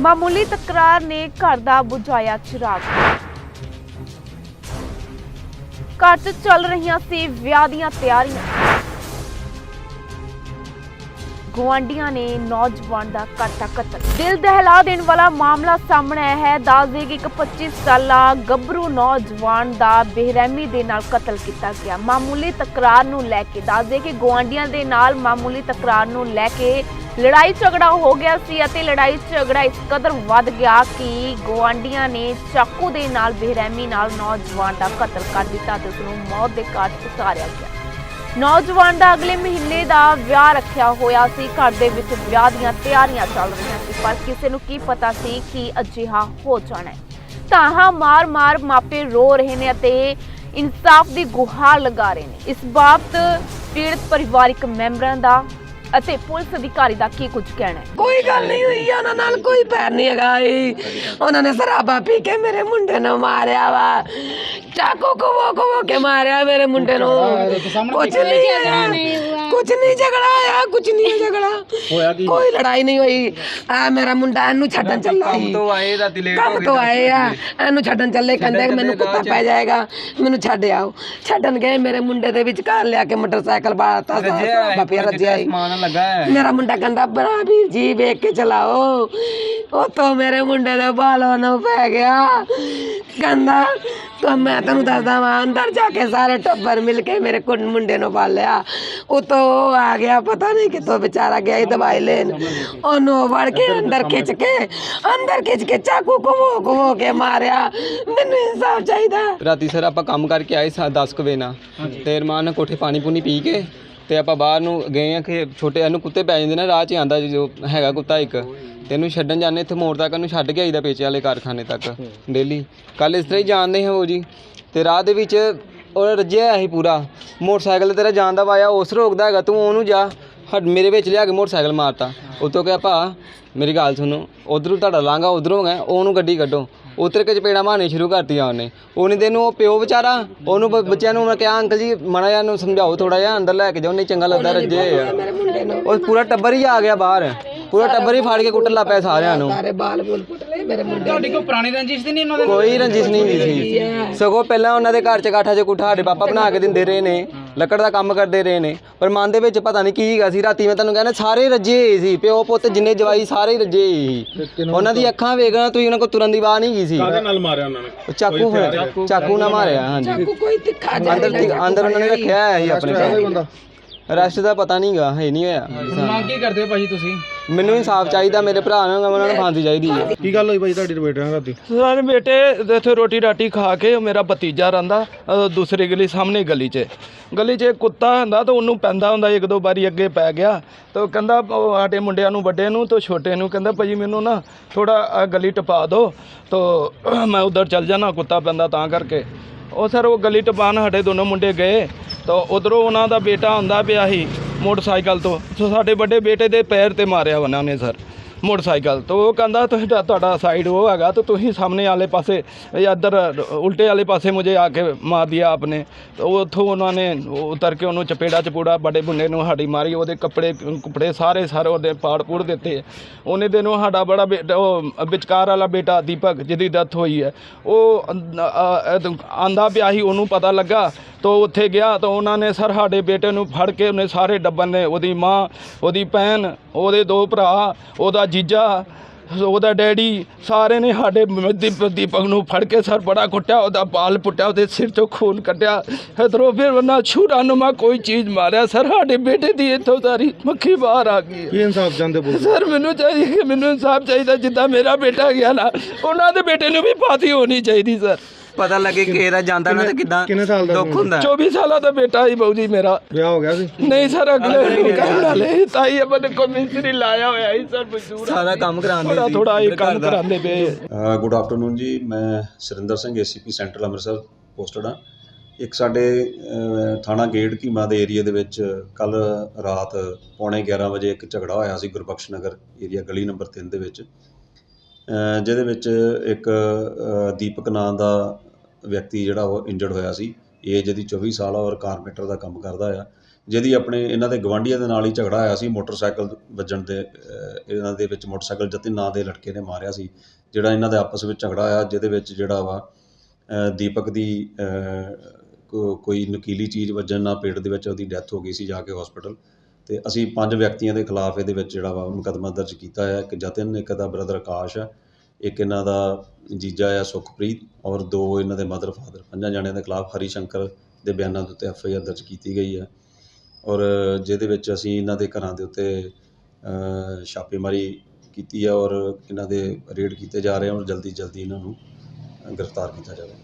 ਮਾਮੂਲੀ ਤਕਰਾਰ ਨੇ ਘਰ ਦਾ ਬੁਝਾਇਆ ਚਿਰਾਗ। ਘਰ 'ਚ ਚੱਲ ਰਹੀਆਂ ਸੀ ਵਿਆਹ ਦੀਆਂ ਤਿਆਰੀਆਂ। ਗੁਆਂਢੀਆਂ ਨੇ ਨੌਜਵਾਨ ਦਾ ਕਰਤਾ ਕਤਲ। ਦਿਲ ਦਹਿਲਾ ਦੇਣ ਵਾਲਾ ਮਾਮਲਾ ਸਾਹਮਣੇ ਆਇਆ ਹੈ। ਦੱਸ ਦੇ ਕਿ ਇੱਕ 25 ਸਾਲਾ ਗੱਭਰੂ ਨੌਜਵਾਨ ਦਾ ਬੇਰਹਿਮੀ ਦੇ ਨਾਲ ਕਤਲ ਕੀਤਾ ਗਿਆ। ਮਾਮੂਲੀ ਤਕਰਾਰ ਨੂੰ ਲੈ ਕੇ ਦੱਸ ਦੇ ਕਿ ਗੁਆਂਢੀਆਂ ਦੇ ਨਾਲ ਮਾਮੂਲੀ ਤਕਰਾਰ ਨੂੰ ਲੈ ਕੇ ਲੜਾਈ ਝਗੜਾ ਹੋ ਗਿਆ ਸੀ ਅਤੇ ਲੜਾਈ ਝਗੜਾ ਇਸ ਕਦਰ ਵੱਧ ਗਿਆ ਕਿ ਗੁਆਂਢੀਆਂ ਨੇ ਚਾਕੂ ਦੇ ਨਾਲ, ਬੇਰਹਿਮੀ ਨਾਲ ਨੌਜਵਾਨ ਦਾ ਕਤਲ ਕਰ ਦਿੱਤਾ ਤੇ ਉਸ ਨੂੰ ਮੌਤ ਦੇ ਘਾਟ ਉਤਾਰਿਆ ਗਿਆ। ਨੌਜਵਾਨ ਦਾ ਅਗਲੇ ਮਹੀਨੇ ਦਾ ਵਿਆਹ ਰੱਖਿਆ ਹੋਇਆ ਸੀ। ਘਰ ਦੇ ਵਿੱਚ ਵਿਆਹ ਦੀਆਂ ਤਿਆਰੀਆਂ ਚੱਲ ਰਹੀਆਂ ਸੀ, ਪਰ ਕਿਸੇ ਨੂੰ ਕੀ ਪਤਾ ਸੀ ਕਿ ਅਜਿਹਾ ਹੋ ਜਾਣਾ ਹੈ। ਤਾਹਾਂ ਮਾਰ-ਮਾਰ ਮਾਪੇ ਰੋ ਰਹੇ ਨੇ ਅਤੇ ਇਨਸਾਫ ਦੀ ਗੁਹਾਰ ਲਗਾ ਰਹੇ ਨੇ। ਇਸ ਬਾਬਤ ਪੀੜਤ ਪਰਿਵਾਰਿਕ ਮੈਂਬਰਾਂ ਦਾ ਅਤੇ ਪੁਲਿਸ ਅਧਿਕਾਰੀ ਦਾ ਕੀ ਕੁਝ ਕਹਿਣਾ ਹੈ? ਕੋਈ ਗੱਲ ਨਹੀਂ ਹੋਈ ਉਹਨਾਂ ਨਾਲ ਕੋਈ ਪੈਰ ਨਹੀਂ ਹੈਗਾ ਈ। ਉਹਨਾਂ ਨੇ ਸ਼ਰਾਬਾ ਪੀ ਕੇ ਮੇਰੇ ਮੁੰਡੇ ਨੂੰ ਮਾਰਿਆ ਵਾ। ਚਾਕੂ ਕੋ ਕੋ ਕੇ ਮਾਰਿਆ ਮੇਰੇ ਮੁੰਡੇ ਨੂੰ। ਕੁਝ ਨਹੀਂ ਹੋਇਆ ਕੁਝ ਨਹੀਂ ਝਗੜਾ ਹੋਇਆ ਕੁਝ ਨਹੀਂ ਝਗੜਾ। ਹੋਇਆ ਕੀ? ਕੋਈ ਲੜਾਈ ਨਹੀਂ ਹੋਈ। ਆ ਮੇਰਾ ਮੁੰਡਾ ਇਹਨੂੰ ਛੱਡਣ ਚੱਲਾ ਸੀ। ਤੋਂ ਆਏ ਰਾਤੀ ਲੇਟ ਕੰਮ ਤੋਂ ਆਏ ਆ। ਇਹਨੂੰ ਛੱਡਣ ਚੱਲੇ ਕਹਿੰਦੇ ਮੈਨੂੰ ਕੁੱਤਾ ਪੈ ਜਾਏਗਾ ਮੈਨੂੰ ਛੱਡ ਆਓ। ਛੱਡਣ ਗਏ ਮੇਰੇ ਮੁੰਡੇ ਦੇ ਵਿੱਚ ਘਰ ਲਿਆ ਕੇ ਮੋਟਰਸਾਈਕਲ ਬਾਤਾ ਬਾਪਿਆ ਰੱਜਿਆ ਮੇਰਾ ਮੁੰਡਾ ਕਹਿੰਦਾ ਬਰਾ ਵੀਰ ਜੀ ਵੇਖ ਕੇ ਚਲਾਓ। ਉਤੋਂ ਮੇਰੇ ਮੁੰਡੇ ਦੇ ਬਾਲੋਂ ਨੂੰ ਪੈ ਗਿਆ। ਕਹਿੰਦਾ ਤਾਂ ਮੈਂ ਤੈਨੂੰ ਦੱਸਦਾ ਵਾਂ ਅੰਦਰ ਜਾ ਕੇ ਸਾਰੇ ਟੱਬਰ ਮਿਲ ਕੇ ਮੇਰੇ ਕੁੜ ਮੁੰਡੇ ਨੂੰ ਪਾਲਿਆ ਉਤੋਂ ਉਹ ਆ ਗਿਆ ਪਤਾ ਨਹੀਂ ਕਿੱਥੋਂ ਵਿਚਾਰਾ ਗਿਆ ਸੀ ਦਵਾਈ ਲੈਣ। ਉਹਨੂੰ ਵੜ ਕੇ ਅੰਦਰ ਖਿੱਚ ਕੇ ਅੰਦਰ ਖਿੱਚ ਕੇ ਚਾਕੂ ਘੁਮੋ ਘੁਮੋ ਕੇ ਮਾਰਿਆ। ਮੈਨੂੰ ਇਨਸਾਫ ਚਾਹੀਦਾ। ਰਾਤੀ ਸਰ ਆਪਾਂ ਕੰਮ ਕਰਕੇ ਆਏ ਸਾਂ 10 ਕੁ ਵਜੇ ਨਾਲ। ਤੇ ਰਮਾਨ ਨਾਲ ਕੋਠੇ ਪਾਣੀ ਪੂਣੀ ਪੀ ਕੇ ਤੇ ਆਪਾਂ ਬਾਹਰ ਨੂੰ ਗਏ ਆ ਕਿ ਛੋਟੇ ਇਹਨੂੰ ਕੁੱਤੇ ਪੈ ਜਾਂਦੇ ਨੇ ਰਾਹ 'ਚ ਆਂਦਾ ਜੋ ਹੈਗਾ ਕੁੱਤਾ ਇੱਕ। ਤੇ ਇਹਨੂੰ ਛੱਡਣ ਜਾਂਦੇ ਇੱਥੇ ਮੋੜ ਤੱਕ ਇਹਨੂੰ ਛੱਡ ਕੇ ਆਈਦਾ ਪੇਚੇ ਵਾਲੇ ਕਾਰਖਾਨੇ ਤੱਕ ਡੇਲੀ। ਕੱਲ ਇਸ ਤਰ੍ਹਾਂ ਹੀ ਜਾਣਦੇ ਹਾਂ ਉਹ ਜੀ। ਤੇ ਰਾਹ ਦੇ ਵਿੱਚ ਉਹ ਰੱਜਿਆ ਸੀ ਪੂਰਾ। ਮੋਟਰਸਾਈਕਲ ਤੇਰਾ ਜਾਣ ਦਾ ਵਾਇਆ ਉਸ ਰੋਕਦਾ ਹੈਗਾ, ਤੂੰ ਉਹਨੂੰ ਜਾ। ਹੱਡ ਮੇਰੇ ਵਿੱਚ ਲਿਆ ਕੇ ਮੋਟਰਸਾਈਕਲ ਮਾਰਤਾ। ਉਤੋਂ ਕਿਹਾ, ਭਾ, ਮੇਰੀ ਗੱਲ ਸੁਣੋ, ਉਧਰੋਂ ਤੁਹਾਡਾ ਲਾਂਗਾ ਉਧਰੋਂ ਹੈ ਉਹਨੂੰ ਗੱਡੀ ਕੱਢੋ। ਉਤਰ ਕੇ ਚਪੇੜਾ ਮਾਰਨੀ ਸ਼ੁਰੂ ਕਰਤੀਆਂ ਉਹਨੇ। ਉਹਨੇ ਦਿਨ ਉਹ ਪਿਓ ਵਿਚਾਰਾ, ਉਹਨੂੰ ਬ- ਬੱਚਿਆਂ ਨੂੰ ਮੈਂ ਕਿਹਾ, ਅੰਕਲ ਜੀ, ਮਾੜਾ ਜਿਹਾ ਨੂੰ ਸਮਝਾਓ ਥੋੜਾ ਜਿਹਾ, ਅੰਦਰ ਲੈ ਕੇ ਜਾਓ, ਨਹੀਂ ਚੰਗਾ ਲੱਗਦਾ, ਰੱਜੇ ਉਹ ਪੂਰਾ ਟੱਬਰ ਹੀ ਆ ਗਿਆ ਬਾਹਰ। ਪੂਰਾ ਟੱਬਰ ਹੀ ਫਾੜ ਕੇ ਕੁੱਟਣ ਲੱਗ ਪਿਆ ਸਾਰਿਆਂ ਨੂੰ। ਸਾਰੇ ਬਾਲ ਬੁਲ ਪੁੱਟ ਲਏ ਮੇਰੇ ਮੁੰਡੇ ਤੁਹਾਡੀ ਕੋਈ ਪੁਰਾਣੀ ਰੰਜਿਸ਼ ਤੇ ਨਹੀਂ ਉਹਨਾਂ ਦੇ ਕੋਈ ਰੰਜਿਸ਼ ਨਹੀਂ ਹੁੰਦੀ ਸੀ। ਸਗੋਂ ਪਹਿਲਾਂ ਉਹਨਾਂ ਦੇ ਘਰ ਚ ਕਾਠਾ ਚ ਕੁੱਠਾ ਸਾਡੇ ਪਾਪਾ ਬਣਾ ਕੇ ਦਿੰਦੇ ਰਹੇ ਨੇ ਲੱਕੜ ਦਾ ਕੰਮ ਕਰਦੇ ਰਹੇ ਨੇ ਪਰ ਮਨ ਦੇ ਵਿੱਚ ਪਤਾ ਨਹੀਂ ਕੀ ਹੈਗਾ ਸੀ। ਰਾਤੀ ਮੈਂ ਤੁਹਾਨੂੰ ਕਹਿੰਦਾ ਸਾਰੇ ਰੱਜੇ ਹੋਏ ਸੀ ਪਿਓ ਪੁੱਤ ਜਿੰਨੇ ਜਵਾਈ ਸਾਰੇ ਹੀ ਰੱਜੇ ਹੋਏ ਸੀ। ਉਹਨਾਂ ਦੀ ਅੱਖਾਂ ਵੇਖਣਾ ਤੁਸੀਂ ਉਹਨਾਂ ਕੋਲ ਤੁਰਨ ਦੀ ਬਾਹ ਨਹੀਂ ਗਈ ਸੀ। ਨਾਲ ਮਾਰਿਆ ਉਹਨਾਂ ਨੇ? ਚਾਕੂ ਫਿਰ ਚਾਕੂ ਨਾਲ ਮਾਰਿਆ ਹਾਂਜੀ। ਕੋਈ ਤਿੱਖਾ ਅੰਦਰ ਦੀ- ਅੰਦਰ ਉਹਨਾਂ ਨੇ ਰੱਖਿਆ ਸੀ ਆਪਣੇ ਕੋਲ ਰੈਸਟ ਦਾ ਪਤਾ ਨਹੀਂਗਾ ਹੈ ਨਹੀਂ ਹੋਇਆ। ਮੰਗ ਕੀ ਕਰਦੇ ਹੋ ਭਾਜੀ ਤੁਸੀਂ? ਮੈਨੂੰ ਇਨਸਾਫ ਚਾਹੀਦਾ ਮੇਰੇ ਭਰਾ ਨੂੰ ਉਹਨਾਂ ਨੂੰ ਫਾਂਸੀ ਚਾਹੀਦੀ ਹੈ ਕੀ ਗੱਲ ਹੋਈ ਭਾਈ ਤੁਹਾਡੀ ਬੇਟੇ ਨਾਲ ਰਾਤੀ? ਸਾਰੇ ਬੇਟੇ ਇੱਥੇ ਰੋਟੀ ਰਾਟੀ ਖਾ ਕੇ ਉਹ ਮੇਰਾ ਭਤੀਜਾ ਰਹਿੰਦਾ ਦੂਸਰੀ ਗਲੀ ਸਾਹਮਣੇ ਗਲੀ 'ਚ। ਗਲੀ 'ਚ ਇੱਕ ਕੁੱਤਾ ਹੁੰਦਾ ਤਾਂ ਉਹਨੂੰ ਪੈਂਦਾ ਹੁੰਦਾ ਇੱਕ ਦੋ ਵਾਰੀ ਅੱਗੇ ਪੈ ਗਿਆ। ਤਾਂ ਉਹ ਕਹਿੰਦਾ ਉਹ ਸਾਡੇ ਮੁੰਡਿਆਂ ਨੂੰ ਵੱਡੇ ਨੂੰ ਤੇ ਛੋਟੇ ਨੂੰ ਕਹਿੰਦਾ ਭਾਜੀ ਮੈਨੂੰ ਨਾ ਥੋੜਾ ਗਲੀ ਟਪਾ ਦਿਓ ਤਾਂ ਮੈਂ ਉਧਰ ਚੱਲ ਜਾਣਾ ਕੁੱਤਾ ਪੈਂਦਾ ਤਾਂ ਕਰਕੇ। ਉਹ ਸਰ ਉਹ ਗਲੀ ਟਪਾਣ ਸਾਡੇ ਦੋਨੋਂ ਮੁੰਡੇ ਗਏ ਤਾਂ ਉਧਰੋਂ ਉਹਨਾਂ ਦਾ ਬੇਟਾ ਹੁੰਦਾ ਪਿਆ ਸੀ। ਮੋਟਰਸਾਈਕਲ ਤੋਂ। ਸੋ ਸਾਡੇ ਵੱਡੇ ਬੇਟੇ ਦੇ ਪੈਰ ਤੇ ਮਾਰਿਆ ਉਹਨਾਂ ਨੇ ਸਰ, ਮੋਟਰਸਾਈਕਲ ਤੋਂ। ਉਹ ਕਹਿੰਦਾ, ਤੁਸੀਂ ਤੁਹਾਡਾ ਸਾਈਡ ਉਹ ਹੈਗਾ, ਤਾਂ ਤੁਸੀਂ ਸਾਹਮਣੇ ਵਾਲੇ ਪਾਸੇ ਜਾਂ ਇੱਧਰ ਉਲਟੇ ਵਾਲੇ ਪਾਸੇ ਮੁਝੇ ਆ ਕੇ ਮਾਰ ਦਿਆ ਆਪਨੇ। ਤਾਂ ਉੱਥੋਂ ਉਹਨਾਂ ਨੇ ਉਤਰ ਕੇ ਉਹਨੂੰ ਚਪੇੜਾ ਚਪੂੜਾ ਵੱਡੇ ਬੁੰਡੇ ਨੂੰ ਸਾਡੀ ਮਾਰੀ, ਉਹਦੇ ਕੱਪੜੇ, ਕੁਪੜੇ ਸਾਰੇ ਸਾਰੇ ਉਹਦੇ ਪਾੜ ਪੂੜ ਦਿੱਤੇ। ਉਹਨੇ ਦਿਨ ਉਹ ਸਾਡਾ ਬੜਾ ਬੇਟਾ ਉਹ ਵਿਚਕਾਰ ਵਾਲਾ ਬੇਟਾ ਦੀਪਕ ਜਿਹਦੀ ਡੈਥ ਹੋਈ ਹੈ, ਉਹ ਆਂਦਾ ਪਿਆ ਸੀ, ਉਹਨੂੰ ਪਤਾ ਲੱਗਾ ਤਾਂ ਉੱਥੇ ਗਿਆ ਤਾਂ ਉਹਨਾਂ ਨੇ ਸਰ ਸਾਡੇ ਬੇਟੇ ਨੂੰ ਫੜ ਕੇ ਉਹਨੇ ਸਾਰੇ ਡੱਬਨ ਨੇ ਉਹਦੀ ਮਾਂ ਉਹਦੀ ਭੈਣ ਉਹਦੇ ਦੋ ਭਰਾ ਉਹਦਾ ਜੀਜਾ ਉਹਦਾ ਡੈਡੀ ਸਾਰੇ ਨੇ ਸਾਡੇ ਮ- ਦੀਪ ਦੀਪਕ ਨੂੰ ਫੜ ਕੇ ਸਰ ਬੜਾ ਕੁੱਟਿਆ ਉਹਦਾ ਬਾਲ ਪੁੱਟਿਆ ਉਹਦੇ ਸਿਰ ਚੋਂ ਖੂਨ ਕੱਢਿਆ। ਇਧਰੋਂ ਫਿਰ ਉਹਨਾਂ ਛੁਰਾ ਨੁਮਾ ਕੋਈ ਚੀਜ਼ ਮਾਰਿਆ। ਸਰ ਸਾਡੇ ਬੇਟੇ ਦੀ ਇੱਥੋਂ ਸਾਰੀ ਮੱਖੀ ਬਾਹਰ ਆ ਗਈ ਕੀ ਇਨਸਾਫ ਚਾਹੁੰਦੇ ਪੁਲਿਸ ਸਰ ਮੈਨੂੰ ਚਾਹੀਦਾ ਕਿ ਮੈਨੂੰ ਇਨਸਾਫ ਚਾਹੀਦਾ ਜਿੱਦਾਂ ਮੇਰਾ ਬੇਟਾ ਗਿਆ ਨਾ ਉਹਨਾਂ ਦੇ ਬੇਟੇ ਨੂੰ ਵੀ ਫਾਂਸੀ ਹੋਣੀ ਚਾਹੀਦੀ ਸਰ। ਪਤਾ ਲੱਗੇ ਕਿ ਇਹਦਾ ਜਾਂਦਾ ਨਾ ਤੇ ਕਿਦਾਂ ਕਿੰਨੇ ਸਾਲ ਦਾ ਦੁੱਖ ਹੁੰਦਾ। 24 ਸਾਲਾਂ ਦਾ ਬੇਟਾ ਹੀ ਬਾਊ ਜੀ ਮੇਰਾ। ਵਿਆਹ ਹੋ ਗਿਆ ਸੀ? ਨਹੀਂ ਸਰ ਅਗਲੇ ਕਰਨ ਵਾਲੇ ਤਾਈ ਆਪਣੇ ਕੋ ਮਿਸਤਰੀ ਲਾਇਆ ਹੋਇਆ ਹੀ ਸਰ ਮਜ਼ਦੂਰ ਸਾਰਾ ਕੰਮ ਕਰਾਉਂਦੇ ਥੋੜਾ ਸੀ ਥੋੜਾ ਇਹ ਕੰਮ ਦਾ। ਕਰਾਉਂਦੇ ਪਏ। ਗੁੱਡ ਆਫਟਰਨੂਨ ਜੀ ਮੈਂ Surinder Singh ACP central Amritsar posted ਹਾਂ। ਇੱਕ ਸਾਡੇ ਥਾਣਾ ਗੇਟ ਕੀਮਾ ਦੇ ਏਰੀਆ ਦੇ ਵਿੱਚ ਕੱਲ ਰਾਤ ਪੌਣੇ 11 ਵਜੇ ਇੱਕ ਝਗੜਾ ਹੋਇਆ ਸੀ ਗੁਰਬਖਸ਼ ਨਗਰ ਏਰੀਆ ਗਲੀ ਨੰਬਰ 3 ਦੇ ਵਿੱਚ। ਜਿਹਦੇ ਵਿੱਚ ਇੱਕ ਦੀਪਕ ਨਾਂ ਦਾ ਵਿਅਕਤੀ ਜਿਹੜਾ ਉਹ ਇੰਜਰਡ ਹੋਇਆ ਸੀ ਏਜ ਇਹਦੀ 24 ਸਾਲ ਆ ਔਰ ਕਾਰਪੈਂਟਰ ਦਾ ਕੰਮ ਕਰਦਾ ਆ, ਜਿਹਦੀ ਆਪਣੇ ਇਹਨਾਂ ਦੇ ਗਵਾਂਢੀਆਂ ਦੇ ਨਾਲ ਹੀ ਝਗੜਾ ਹੋਇਆ ਸੀ, ਮੋਟਰਸਾਈਕਲ ਵੱਜਣ ਦੇ ਇਹਨਾਂ ਦੇ ਵਿੱਚ ਮੋਟਰਸਾਈਕਲ ਜਤਿਨ ਨਾਂ ਦੇ ਲੜਕੇ ਨੇ ਮਾਰਿਆ ਸੀ, ਜਿਹੜਾ ਇਹਨਾਂ ਦੇ ਆਪਸ ਵਿੱਚ ਝਗੜਾ ਹੋਇਆ, ਜਿਹਦੇ ਵਿੱਚ ਜਿਹੜਾ ਵਾ ਦੀਪਕ ਦੀ ਕੋਈ ਨਕੀਲੀ ਚੀਜ਼ ਵੱਜਣ ਨਾਲ ਪੇਟ ਦੇ ਵਿੱਚ ਉਹਦੀ ਡੈਥ ਹੋ ਗਈ ਸੀ ਜਾ ਕੇ ਹਸਪੀਟਲ ਤੇ ਅਸੀਂ ਪੰਜ ਵਿਅਕਤੀਆਂ ਦੇ ਖਿਲਾਫ ਇਹਦੇ ਵਿੱਚ ਜਿਹੜਾ ਵਾ ਮੁਕੱਦਮਾ ਦਰਜ ਕੀਤਾ ਹੈ ਇੱਕ ਜਤਿਨ, ਇੱਕ ਦਾ ਬ੍ਰਦਰ ਆਕਾਸ਼ ਹੈ ਇੱਕ ਇਹਨਾਂ ਦਾ ਜੀਜਾ ਆ ਸੁਖਪ੍ਰੀਤ ਔਰ ਦੋ ਇਹਨਾਂ ਦੇ ਮਦਰ ਫਾਦਰ ਪੰਜਾਂ ਜਣਿਆਂ ਦੇ ਖਿਲਾਫ ਹਰੀ ਸ਼ੰਕਰ ਦੇ ਬਿਆਨਾਂ ਦੇ ਉੱਤੇ ਐਫ ਆਈ ਆਰ ਦਰਜ ਕੀਤੀ ਗਈ ਹੈ ਔਰ ਜਿਹਦੇ ਵਿੱਚ ਅਸੀਂ ਇਹਨਾਂ ਦੇ ਘਰਾਂ ਦੇ ਉੱਤੇ ਛਾਪੇਮਾਰੀ ਕੀਤੀ ਹੈ ਔਰ ਇਹਨਾਂ ਦੇ ਰੇਡ ਕੀਤੇ ਜਾ ਰਹੇ ਹਨ ਔਰ ਜਲਦੀ ਜਲਦੀ ਇਹਨਾਂ ਨੂੰ ਗ੍ਰਿਫਤਾਰ ਕੀਤਾ ਜਾਵੇ।